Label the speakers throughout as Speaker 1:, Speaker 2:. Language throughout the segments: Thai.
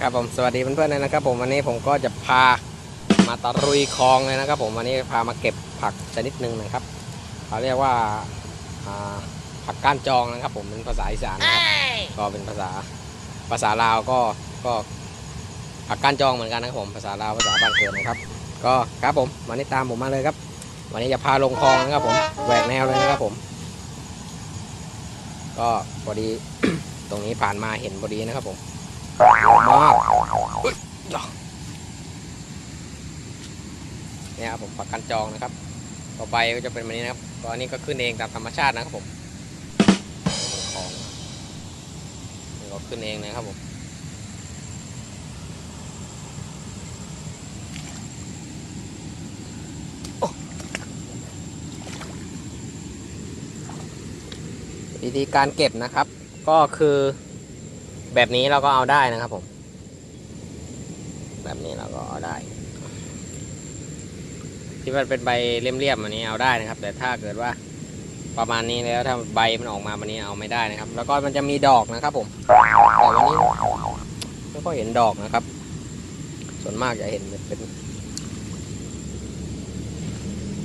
Speaker 1: ครับผมสวัสดีเพื่อนๆเลยนะครับ ผมวันนี้ผมก็จะพามาตะรุยคลองเลยนะครับ ผมวันนี้พามาเก็บผักชนิดหนึ่งนะครับเขาเรียกว่าอ่าผักก้านจองนะครับ ผมเป็นภาษาอีสานนะครับก็เป็นภาษาภาษาลาวก็ก็ผักก้านจองเหมือนกันนะครับผมภาษาลาวภาษาบ้านเกิดนะครับ ก็ครับผมวันนี้ตามผมมาเลยครับ วันนี้จะพาลงคลองนะครับ ผมแหวกแนวเลยนะครับผม ก็พอดีตรงนี้ผ่านมาเห็นพอดีนะครับผม มากเนี่ยครับผมผักกันจองนะครับ ต่อไปก็จะเป็นแบบนี้นะครับก็อันนี้ก็ขึ้นเองตามธรรมชาตินะครับผมของนี่ก็ขึ้นเองนะครับผมวิธีการเก็บนะครับ ก็คือ แบบนี้เราก็เอาได้นะครับผม แบบนี้เราก็เอาได้ ที่มันเป็นใบเลี่ยมๆอันนี้เอาได้นะครับ แต่ถ้าเกิดว่าประมาณนี้แล้วถ้าใบมันออกมาวันนี้เอาไม่ได้นะครับ แล้วก็มันจะมีดอกนะครับ ผมแต่วันนี้ไม่ค่อยเห็นดอกนะครับ ส่วนมากจะเห็นเป็น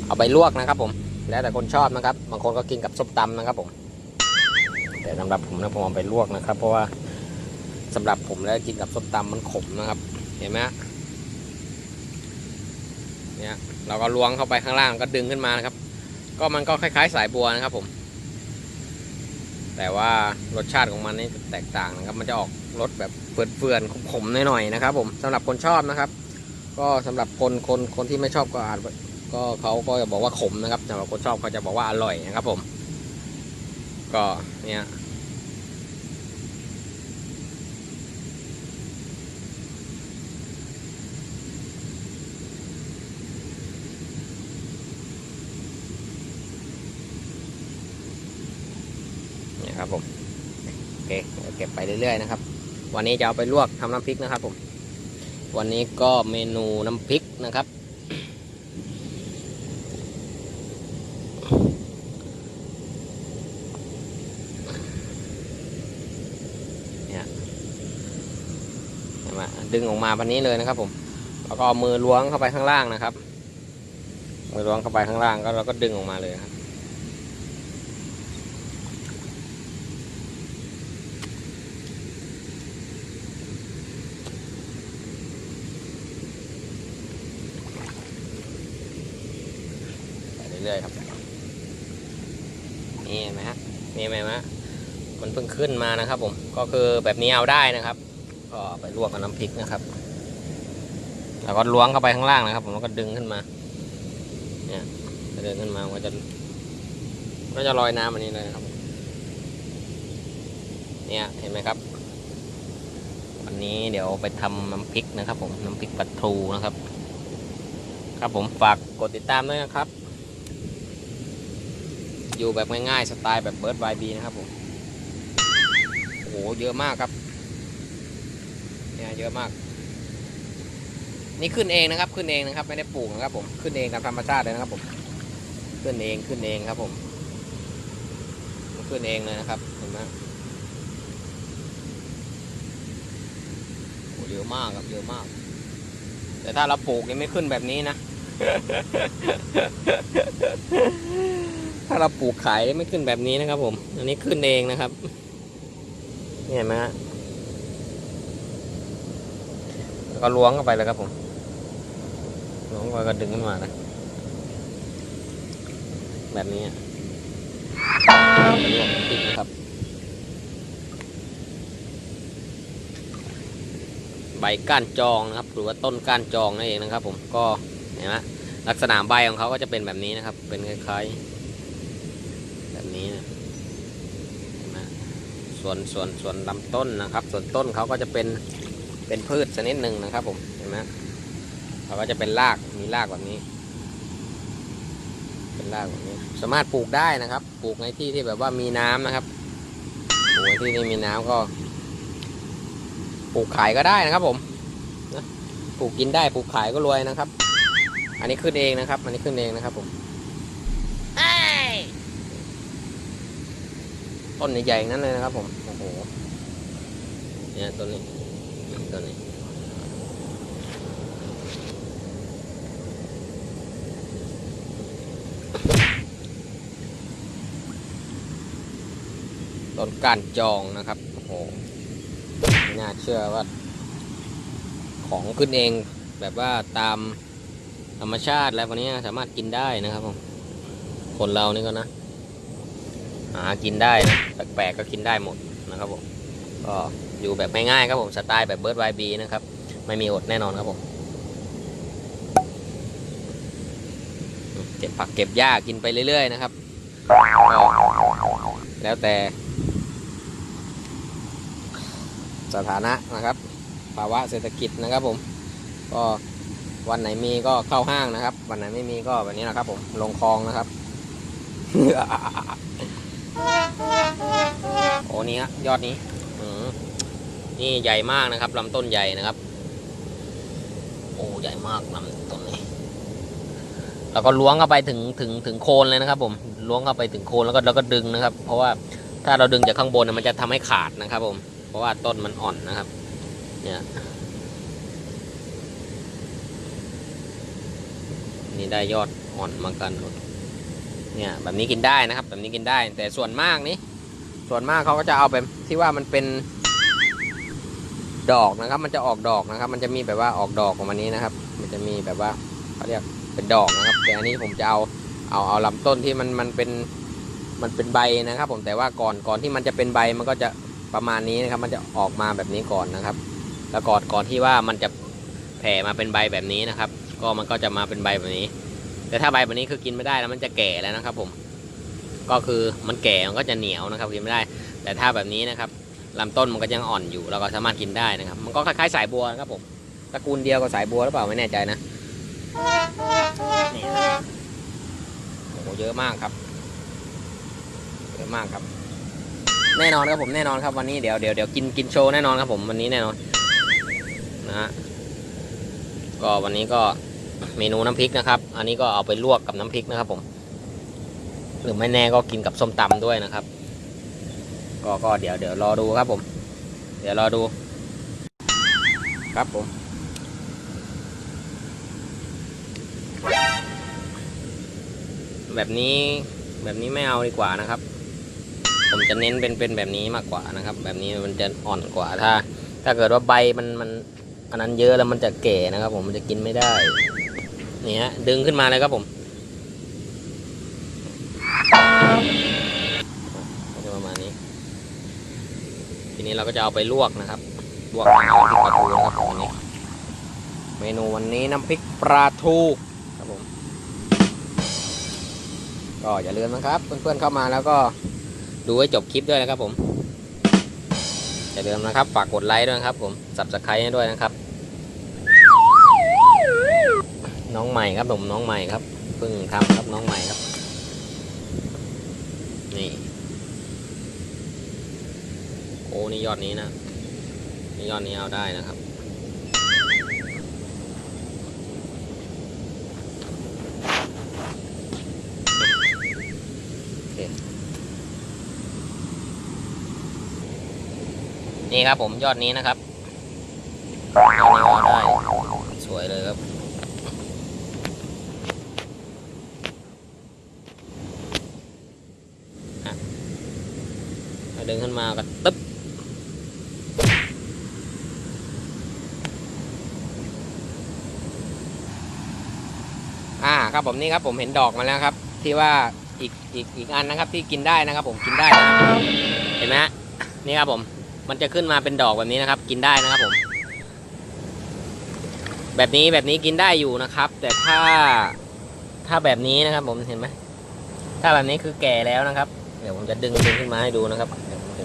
Speaker 1: เอาไปลวกนะครับ ผม แล้วแต่คนชอบนะครับ บางคนก็กินกับส้มตำนะครับ ผม แต่สำหรับผมนะผมเอาไปลวกนะครับ เพราะว่า สำหรับผมแล้วกินกับส้มตำมันขมนะครับ เห็นไหมฮะเนี่ยเราก็ล้วงเข้าไปข้างล่างก็ดึงขึ้นมานะครับ ก็มันก็คล้ายๆสายบัวนะครับผม แต่ว่ารสชาติของมันนี่แตกต่างนะครับ มันจะออกรสแบบเฟื่อนๆขมๆหน่อยๆนะครับ ผมสำหรับคนชอบนะครับ ก็สำหรับคนคนคนที่ไม่ชอบก็อาจก็เขาก็จะบอกว่าขมนะครับสำหรับคนชอบเขาจะบอกว่าอร่อยนะครับ ผม ก็เนี่ย เครับผมโอเคเก็บไปเรื่อยๆนะครับ วันนี้จะเอาไปลวกทำน้ำพริกนะครับผมวันนี้ก็เมนูน้ำพริกนะครับ เนี่ยเห็นไหมดึงออกมาแบบนี้เลยนะครับผมแล้วก็เอามือล้วงเข้าไปข้างล่างนะครับ มือล้วงเข้าไปข้างล่างก็เราก็ดึงออกมาเลยครับ ไปเรื่อยๆครับ นี่เห็นไหมฮะนี่เห็นไหมฮะมันเพิ่งขึ้นมานะครับ ผมก็คือแบบนี้เอาได้นะครับ ก็ไปลวกกับน้ำพริกนะครับ แล้วก็ล้วงเข้าไปข้างล่างนะครับ ผมแล้วก็ดึงขึ้นมา เนี่ยดึงขึ้นมามันก็จะมันก็จะลอยน้ำอันนี้เลยนะครับ เนี่ยเห็นไหมครับวันนี้เดี๋ยวไปทำน้ำพริกนะครับ ผมน้ำพริกปลาทูนะครับ ครับผมฝากกดติดตามด้วยนะครับ อยู่แบบง่ายๆ สไตล์แบบเบิร์ดไวบีนะครับผมโอ้โหเยอะมากครับเนี่ยเยอะมาก นี่ขึ้นเองนะครับ ขึ้นเองนะครับ ไม่ได้ปลูกนะครับผมขึ้นเองตามธรรมชาติเลยนะครับผมขึ้นเองขึ้นเองครับผม ขึ้นเองเลยนะครับเห็นไหมโอ้เยอะมากครับเยอะมาก แต่ถ้าเราปลูกนี่ไม่ขึ้นแบบนี้นะ ถ้าเราปลูกขายไม่ขึ้นแบบนี้นะครับ ผม อันนี้ขึ้นเองนะครับเห็นไหมฮะก็ล้วงเข้าไปเลยครับผมล้วงไปก็ดึงขึ้นมานะแบบนี้อะไปลวกน้ำพริกนะครับ ใบก้านจองนะครับ หรือว่าต้นก้านจองนั่นเองนะครับ ผมก็เห็นไหมลักษณะใบของเขาก็จะเป็นแบบนี้นะครับ เป็นคล้ายๆ แบบนี้นะส่วนส่วนส่วนลำต้นนะครับ ส่วนต้นเขาก็จะเป็นเป็นพืชชนิดหนึ่งนะครับผมเห็นไหมเขาก็จะเป็นรากมีรากแบบนี้ เป็นรากแบบนี้ สามารถปลูกได้นะครับ ปลูกในที่ที่แบบว่ามีน้ำนะครับปลูกในที่ที่มีน้ำก็ ปลูกขายก็ได้นะครับผมนะปลูกกินได้ปลูกขายก็รวยนะครับ อันนี้ขึ้นเองนะครับ อันนี้ขึ้นเองนะครับผม ต้นใหญ่ๆอย่างนั้นเลยนะครับ ผมโอ้โหเนี่ยต้นนี้ตัวนี้ต้นก้านจองนะครับโอ้โหไม่น่าเชื่อว่า ของขึ้นเองแบบว่าตามธรรมชาติแล้ววันนี้สามารถกินได้นะครับผมคนเรานี่ก็นะ หากินได้นะแปลกๆก็กินได้หมดนะครับผมก็อยู่แบบง่ายๆครับผมสไตล์แบบเบิร์ดไวบีนะครับไม่มีอดแน่นอนครับผมเก็บผักเก็บหญ้ากินไปเรื่อยๆนะครับก็แล้วแต่ สถานะนะครับ ภาวะเศรษฐกิจนะครับผมก็วันไหนมีก็เข้าห้างนะครับ วันไหนไม่มีก็แบบนี้นะครับผมลงคลองนะครับ โอ้นี่ฮะยอดนี้นี่ใหญ่มากนะครับลำต้นใหญ่นะครับ โอ้ใหญ่มากลำต้นนี้ แล้วก็ล้วงเข้าไปถึงถึงถึงโคนเลยนะครับ ผมล้วงเข้าไปถึงโคนแล้วก็แล้วก็ดึงนะครับ เพราะว่าถ้าเราดึงจากข้างบนเนี่ยมันจะทำให้ขาดนะครับ ผม เพราะว่าต้นมันอ่อนนะครับ เนี่ยนี่ได้ยอดอ่อนมากันหมด เนี่ยแบบนี้กินได้นะครับ แบบนี้กินได้ แต่ส่วนมากนี่ส่วนมากเขาก็จะเอาแบบที่ว่ามันเป็นดอกนะครับ มันจะออกดอกนะครับ มันจะมีแบบว่าออกดอกประมาณนี้นะครับ มันจะมีแบบว่าเขาเรียกเป็นดอกนะครับ แต่อันนี้ผมจะเอาเอาเอาลำต้นที่มันมันเป็นมันเป็นใบนะครับ ผมแต่ว่าก่อนก่อนที่มันจะเป็นใบมันก็จะประมาณนี้นะครับ มันจะออกมาแบบนี้ก่อนนะครับ แล้วก่อนก่อนที่ว่ามันจะแผ่มาเป็นใบแบบนี้นะครับ ก็มันก็จะมาเป็นใบแบบนี้ แต่ถ้าใบแบบนี้คือกินไม่ได้แล้วมันจะแก่แล้วนะครับ ผม ก็คือมันแก่มันก็จะเหนียวนะครับ กินไม่ได้ แต่ถ้าแบบนี้นะครับลำต้นมันก็ยังอ่อนอยู่เราก็สามารถกินได้นะครับ มันก็คล้ายๆสายบัวนะครับผมตระกูลเดียวกับสายบัวหรือเปล่าไม่แน่ใจนะนี่โอ้โหเยอะมากครับเยอะมากครับ แน่นอนครับผมแน่นอนครับวันนี้เดี๋ยวเดี๋ยวเดี๋ยวกินกินโชว์แน่นอนครับผมวันนี้แน่นอนนะฮะก็วันนี้ก็ เมนูน้ำพริกนะครับ อันนี้ก็เอาไปลวกกับน้ำพริกนะครับ ผม หรือไม่แน่ก็กินกับส้มตำด้วยนะครับ ก็ก็เดี๋ยวเดี๋ยวรอดูครับผม เดี๋ยวรอดู ครับผมแบบนี้แบบนี้ไม่เอาดีกว่านะครับ ผมจะเน้นเป็นเป็นแบบนี้มากกว่านะครับ แบบนี้มันจะอ่อนกว่าถ้า ถ้าเกิดว่าใบมันมันอันนั้นเยอะแล้วมันจะแก่นะครับ ผมมันจะกินไม่ได้ นี่ฮะดึงขึ้นมาเลยครับผมก็จะประมาณนี้ ทีนี้เราก็จะเอาไปลวกนะครับ ลวกน้ำพริกปลาทูนะครับวันนี้ เมนูวันนี้น้ำพริกปลาทูครับผม ก็อย่าลืมนะครับ เพื่อนๆเข้ามาแล้วก็ดูให้จบคลิปด้วยนะครับผมอย่าลืมนะครับ ฝากกดไลค์ด้วยนะครับผมสับสไครต์ให้ด้วยนะครับ น้องใหม่ครับผมน้องใหม่ครับเพิ่งทำครับน้องใหม่ครับ นี่โอ้นี่ยอดนี้นะนี่ยอดนี้เอาได้นะครับนี่ครับผมยอดนี้นะครับยอดนี้เอาได้สวยเลยครับ อะเอาดึงขึ้น มาก็ตึ๊บอ่าครับผมนี่ครับผมเห็นดอกมาแล้วครับ ที่ว่าอีกอีกอีกอันนะครับ ที่กินได้นะครับ ผมกินได้เห็นไหมฮะนี่ครับผม มันจะขึ้นมาเป็นดอกแบบนี้นะครับ กินได้นะครับผม แบบนี้แบบนี้กินได้อยู่นะครับ แต่ถ้าถ้าแบบนี้นะครับ ผมเห็นไหมถ้าแบบนี้คือแก่แล้วนะครับ เดี๋ยวผมจะดึงดึงขึ้นมาให้ดูนะครับ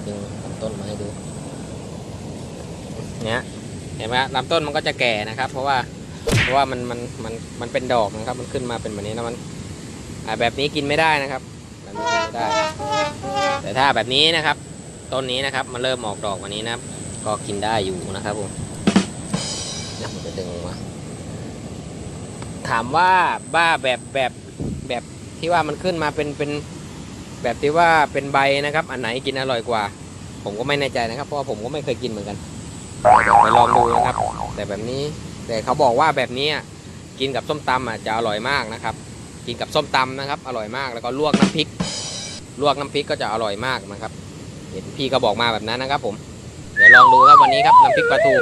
Speaker 1: เดี๋ยวผมจะดึงลำต้นมาให้ดูเนี่ยเห็นไหมฮะลำต้นมันก็จะแก่นะครับ เพราะว่าเพราะว่ามันมันมันมันเป็นดอกนะครับ มันขึ้นมาเป็นแบบนี้นะมันอ่าแบบนี้กินไม่ได้นะครับแบบนี้กินไม่ได้ แต่ถ้าแบบนี้นะครับ ต้นนี้นะครับมันเริ่มออกดอกวันนี้นะครับ ก็กินได้อยู่นะครับผมเดี๋ยวผมจะดึงออกมาถามว่าบ้าแบบแบบแบบที่ว่ามันขึ้นมาเป็นเป็น แบบที่ว่าเป็นใบนะครับ อันไหนกินอร่อยกว่า ผมก็ไม่แน่ใจนะครับ เพราะว่าผมก็ไม่เคยกินเหมือนกันเดี๋ยวไปลองดูนะครับ แต่แบบนี้แต่เขาบอกว่าแบบนี้กินกับส้มตำอะจะอร่อยมากนะครับ กินกับส้มตำนะครับ อร่อยมากแล้วก็ลวกน้ำพริก ลวกน้ำพริกก็จะอร่อยมากนะครับ เห็นพี่ก็บอกมาแบบนั้นนะครับ ผม เดี๋ยวลองดูครับวันนี้ครับน้ำพริกปลาทู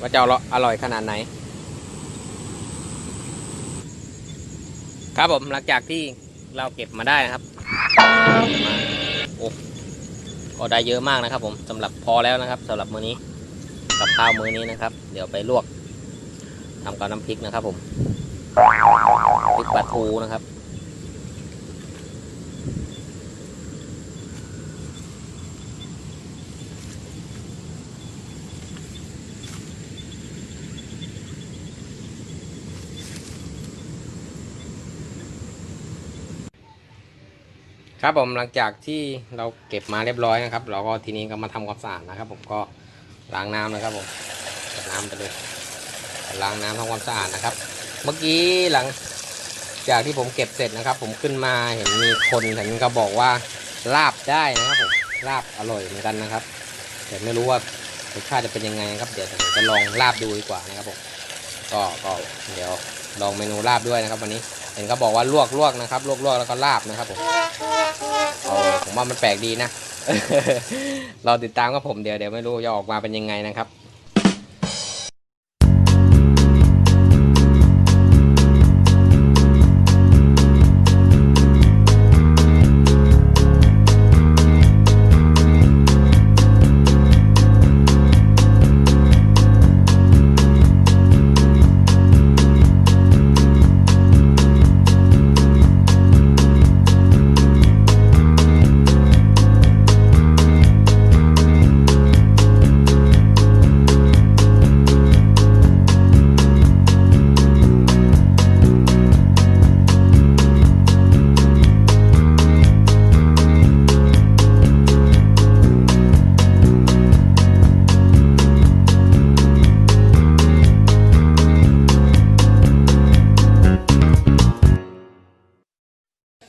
Speaker 1: ว่าจะอร่อยขนาดไหน ครับผมหลังจากที่เราเก็บมาได้นะครับ โอ้ก็ได้เยอะมากนะครับ ผมสำหรับพอแล้วนะครับสำหรับมื้อนี้กับข้าวมื้อนี้นะครับ เดี๋ยวไปลวกทำกับน้ำพริกนะครับ ผมพริกปลาทูนะครับ ครับผมหลังจากที่เราเก็บมาเรียบร้อยนะครับ เราก็ทีนี้ก็มาทำความสะอาดนะครับ ผมก็ล้างน้ำนะครับผมน้ำไปเลยล้างน้ำทำความสะอาดนะครับ เมื่อกี้หลังจากที่ผมเก็บเสร็จนะครับ ผมขึ้นมาเห็นมีคนเห็นก็บอกว่าลาบได้นะครับผมลาบอร่อยเหมือนกันนะครับ แต่ไม่รู้ว่ารสชาติจะเป็นยังไงครับ เดี๋ยวผมจะลองลาบดูดีกว่านะครับผมก็ก็เดี๋ยวลองเมนูลาบด้วยนะครับ วันนี้ เห็นเขาบอกว่าลวกลวกนะครับลวกลวกแล้วก็ลาบนะครับผมเออผมว่ามันแปลกดีนะ เราติดตามกับผมเดี๋ยวเดี๋ยวไม่รู้จะออกมาเป็นยังไงนะครับ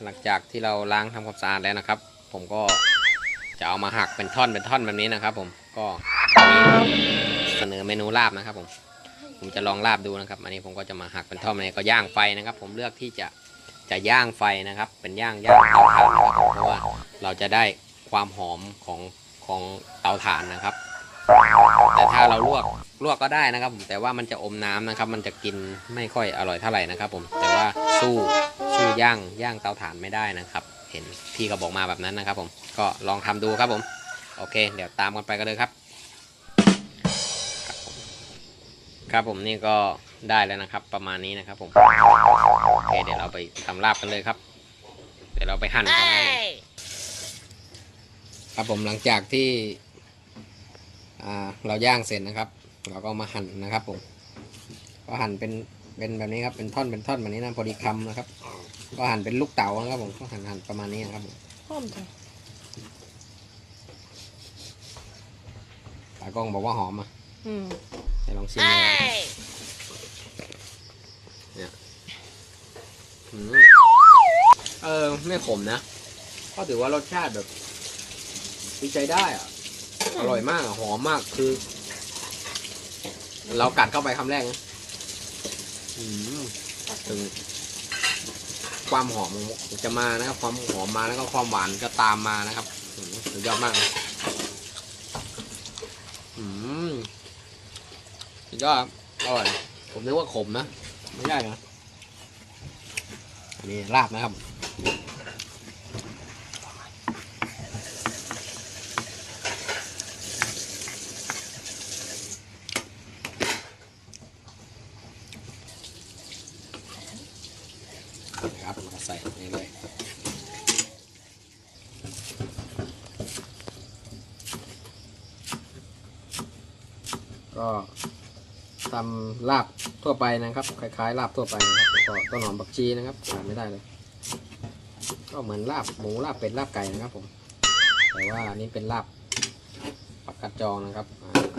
Speaker 1: หลังจากที่เราล้างทำความสะอาดแล้วนะครับ ผมก็จะเอามาหักเป็นท่อนเป็นท่อนแบบนี้นะครับ ผมก็เสนอเมนูลาบนะครับ ผม ผมจะลองลาบดูนะครับ อันนี้ผมก็จะมาหักเป็นท่อนอันนี้ก็ย่างไฟนะครับ ผมเลือกที่จะจะย่างไฟนะครับ เป็นย่างย่างเตาถ่านนะครับเพราะว่าเราจะได้ความหอมของของเตาถ่านนะครับ แต่ถ้าเราลวกลวกก็ได้นะครับผมแต่ว่ามันจะอมน้ำนะครับ มันจะกินไม่ค่อยอร่อยเท่าไหร่นะครับ ผมแต่ว่าสู้สู้ย่างย่างเตาถ่านไม่ได้นะครับ เห็นพี่ก็บอกมาแบบนั้นนะครับ ผมก็ลองทำดูครับผม โอเค เดี๋ยวตามกันไปกันเลยครับ ครับผมนี่ก็ได้แล้วนะครับ ประมาณนี้นะครับ ผมโอเคเดี๋ยวเราไปทำลาบกันเลยครับ เดี๋ยวเราไปหั่นกันเลยครับผมหลังจากที่อ่า เราย่างเสร็จนะครับ เราก็มาหั่นนะครับผมก็หั่นเป็นเป็นแบบนี้ครับเป็นท่อนเป็นท่อนแบบนี้นะพอดีคำนะครับ ก็หั่นเป็นลูกเต๋านะครับผมก็หั่นหั่นประมาณนี้นะครับผม
Speaker 2: หอมจัง
Speaker 1: ตากล้องบอกว่าหอมอะ
Speaker 2: อืม
Speaker 1: ให้ลองชิมดูเนี่ยอืมเออไม่ขมนะก็ถือว่ารสชาติแบบดีใจได้อะ อร่อยมากหอมมากคือ เรากัดเข้าไปคำแรกนะอืมถึงความหอมจะมานะครับ ความหอมมาแล้วก็ความหวานจะตามมานะครับอืมสุดยอดมากอืมสุดยอดอร่อยผมนึกว่าขมนะ ไม่ใช่นะอันนี้ลาบนะครับนะครับเราใส่นี่เลย ก็ทำ ลาบทั่วไปนะครับคล้ายๆลาบทั่วไปนะครับแล้วก็ต้นหอมบักชีนะครับขาดไม่ได้เลย ก็เหมือนลาบหมูลาบเป็ดลาบไก่นะครับผมแต่ว่าอันนี้เป็นลาบปักกระจองนะครับอ่า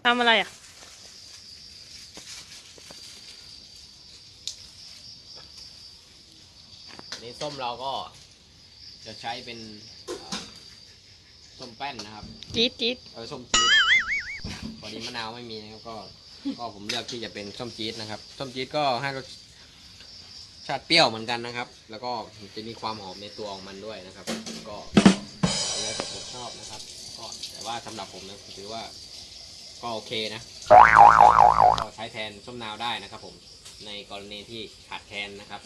Speaker 2: ทำอะไรอะ
Speaker 1: นี่ส้มเราก็จะใช้เป็นเอ่อส้มแป้นนะครับ
Speaker 2: จี๊ดจี๊ด
Speaker 1: เออส้มจี๊ดพอดีมะนาวไม่มีนะครับก็ ก็ผมเลือกที่จะเป็นส้มจี๊ดนะครับ ส้มจี๊ดก็ให้รสชาติเปรี้ยวเหมือนกันนะครับ แล้วก็จะมีความหอมในตัวของมันด้วยนะครับ ก็แล้วแต่ผมชอบนะครับ ก็แต่ว่าสำหรับผมนะผมถือว่า ก็โอเคนะก็ใช้แทนส้มนาวได้นะครับ ผม ในกรณีที่ขาดแคลนนะครับ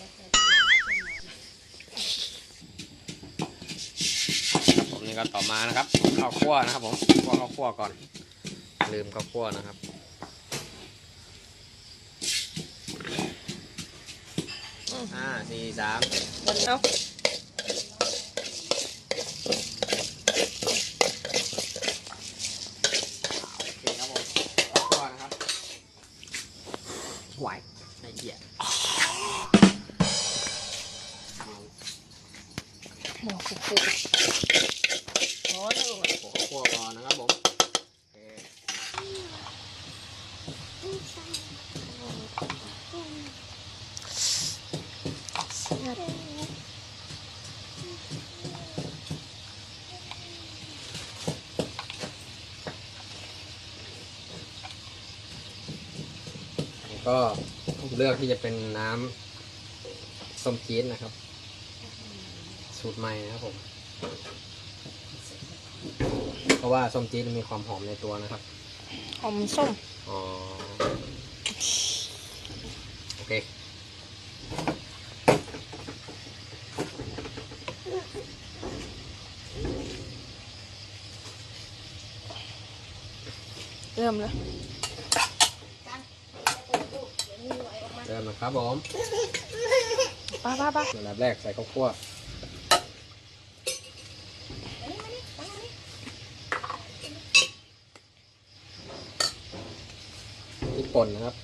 Speaker 1: ครับผมนี่ก็ต่อมานะครับข้าวคั่วนะครับ ผมคั่วข้าวคั่วก่อน ลืมข้าวคั่วนะครับห้าสี่สาม
Speaker 2: เอ้า
Speaker 1: โอเคครับผมข้าวคั่วนะครับ ไหวไอ้เหี้ย
Speaker 2: หมอคุกคุกโอ้ย
Speaker 1: ข้าวคั่วก่อนนะครับผมโอเคแล้วก็เลื อกที่จะเป็นน้ำส้มจี๊ดนะครับ สูตรใหม่นะครับผม เพราะว่าส้มจี๊ดมันมีความหอมในตัวนะครับ
Speaker 2: หอมส้ม
Speaker 1: อ๋อ โอเค
Speaker 2: เริ่มแล้ว
Speaker 1: เริ่มนะ ครับผม
Speaker 2: ป้าป้าป้า
Speaker 1: อันดับแรกใส่ข้าวคั่วพริกป่นนะครับ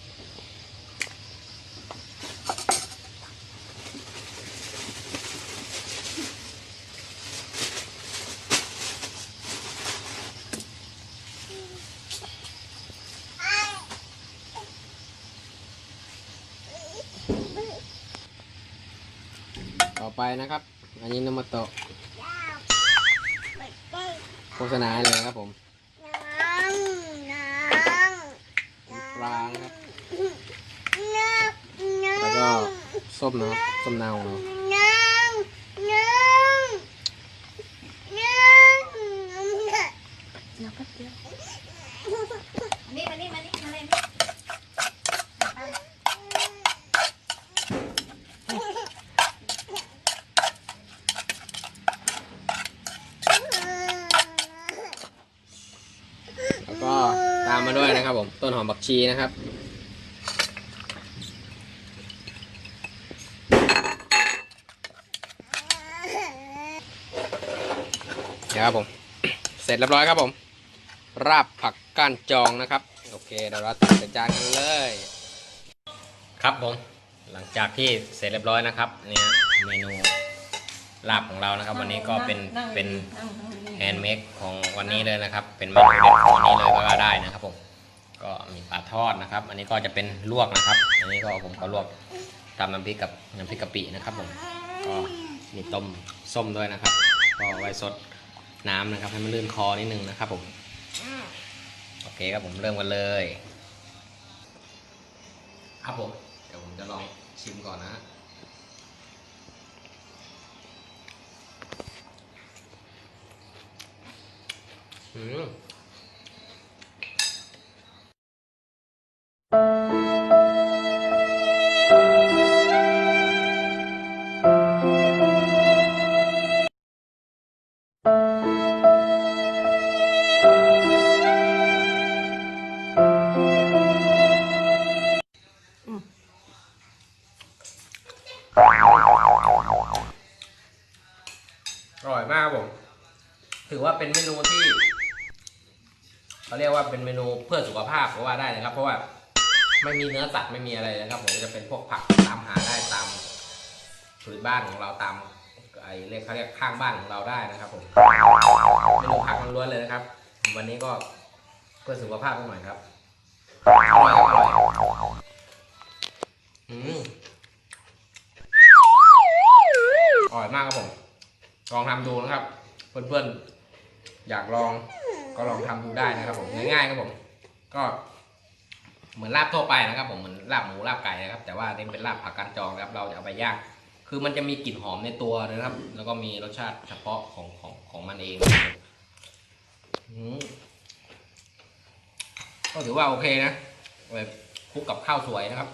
Speaker 1: ไปนะครับ อันนี้น้ำมันโตะโฆษณาให้เลยนะครับผมปลานะครับ แล้วก็ส้มนะครับส้มนาวของเรา
Speaker 2: เดี๋ยวแป๊บเดียว
Speaker 3: นี่มานี่มานี่มาเลย
Speaker 1: แล้วก็ตามมาด้วยนะครับผม ต้นหอมบักชีนะครับนะครับผม เสร็จเรียบร้อยครับผม ราบผักก้านจองนะครับ โอเคเดี๋ยวเราตักใส่จานกันเลย ครับผม หลังจากที่เสร็จเรียบร้อยนะครับเนี่ยเมนูลาบของเรานะครับ วันนี้ก็เป็นเป็น แฮนด์เมดของวันนี้เลยนะครับ เป็นเมนูเด็ดของวันนี้เลยก็ได้นะครับผมก็มีปลาทอดนะครับ อันนี้ก็จะเป็นลวกนะครับ อันนี้ก็ผมก็ลวกตำน้ำพริกกับน้ำพริกกะปินะครับผมก็มีต้มส้มด้วยนะครับ ก็ไว้สดน้ำนะครับ ให้มันลื่นคอนิดนึงนะครับผมโอเคครับผมเริ่มกันเลย ครับผมเดี๋ยวผมจะลองชิมก่อนนะ อืมอร่อยมากผม ถือว่าเป็นเมนูที่ เขาเรียกว่าเป็นเมนูเพื่อสุขภาพก็ว่าได้นะครับ เพราะว่าไม่มีเนื้อสัตว์ไม่มีอะไรนะครับผมจะเป็นพวกผักตามหาได้ตามพื้นบ้านของเราตามไอ้เรียกเขาเรียกข้างบ้านของเราได้นะครับผมเมนูผักล้วนเลยนะครับ วันนี้ก็เพื่อสุขภาพกันหน่อยครับอร่อยครับอร่อยอืมอร่อยมากครับผม ลองทำดูนะครับ เพื่อนๆ อยากลอง ก็ลองทำดูได้นะครับผมง่ายๆครับผม ก็เหมือนลาบทั่วไปนะครับ ผมเหมือนลาบหมูลาบไก่นะครับ แต่ว่านี่เป็นลาบผักกาดจองนะครับเราจะเอาไปย่างคือมันจะมีกลิ่นหอมในตัวนะครับ แล้วก็มีรสชาติเฉพาะของของของมันเองอืมก็ถือว่าโอเคนะแบบคลุกกับข้าวสวยนะครับ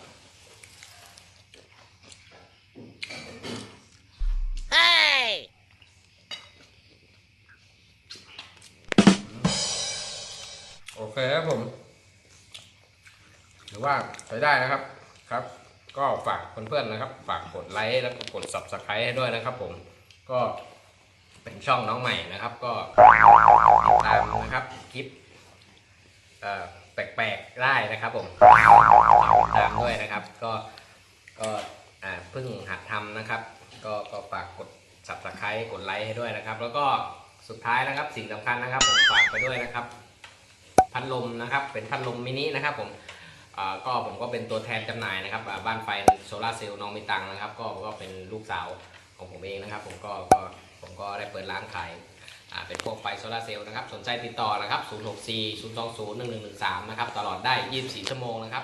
Speaker 1: เคครับผมหรือว่าใช้ได้นะครับครับ ก็ฝากเพื่อนๆนะครับ ฝากกดไลค์แล้วก็กด subscribe ให้ด้วยนะครับ ผมก็เป็นช่องน้องใหม่นะครับ ก็ติดตามนะครับคลิปแปลกๆได้นะครับ ผมติดตามด้วยนะครับ ก็ก็เพิ่งหัดทำนะครับ ก็ก็ฝากกด subscribe กดไลค์ให้ด้วยนะครับ แล้วก็สุดท้ายนะครับสิ่งสำคัญนะครับ ผมฝากไปด้วยนะครับ พัดลมนะครับ เป็นพัดลมมินินะครับผมก็ผมก็เป็นตัวแทนจำหน่ายนะครับบ้านไฟโซลาเซลล์น้องมีตังนะครับ ก็ก็เป็นลูกสาวของผมเองนะครับ ผมก็ก็ผมก็ได้เปิดร้านขายเป็นพวกไฟโซลาเซลล์นะครับ สนใจติดต่อนะครับ 064 020 1113 นะครับ ตลอดได้ 24 ชั่วโมงนะครับ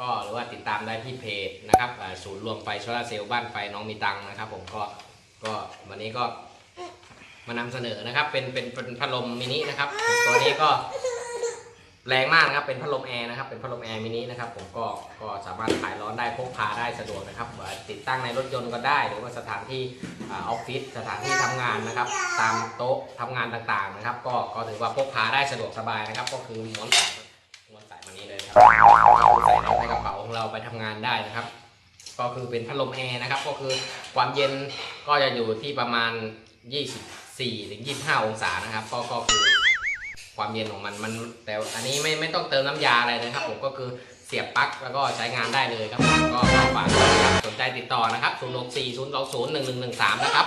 Speaker 1: ก็หรือว่าติดตามได้ที่เพจนะครับศูนย์รวมไฟโซลาเซลล์บ้านไฟน้องมีตังนะครับ ผมก็ก็วันนี้ก็มานำเสนอนะครับ เป็นเป็นเป็นพัดลมมินินะครับ ตัวนี้ก็ แรงมากนะครับ เป็นพัดลมแอร์นะครับ เป็นพัดลมแอร์มินินะครับ ผมก็ ก็สามารถขายร้อนได้พกพาได้สะดวกนะครับ ติดตั้งในรถยนต์ก็ได้ หรือว่าสถานที่ออฟฟิศ สถานที่ทำงานนะครับ ตามโต๊ะทำงานต่างๆนะครับ ก็ ก็ถือว่าพกพาได้สะดวกสบายนะครับ ก็คือม้วนสายม้วนสายมานี้เลยครับใส่ในกระเป๋าของเราไปทำงานได้นะครับ ก็คือเป็นพัดลมแอร์นะครับ ก็คือความเย็นก็จะอยู่ที่ประมาณ 24ถึง25 องศานะครับ ก็ ก็คือ ความเย็นของมันมัน แต่อันนี้ไม่ไม่ต้องเติมน้ำยาอะไรนะครับ ผมก็คือเสียบปลั๊กแล้วก็ใช้งานได้เลยครับผมก็ก็ฝากด้วยนะครับสนใจติดต่อนะครับ 0 6 4 0 2 0 1 1 1 3 นะครับ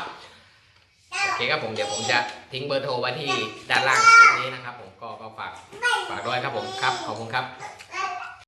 Speaker 1: โอเคครับผมเดี๋ยวผมจะทิ้งเบอร์โทรไว้ที่ด้านล่างคลิปนี้นะครับ ผมก็ก็ฝากฝากด้วยครับผมครับขอบคุณครับ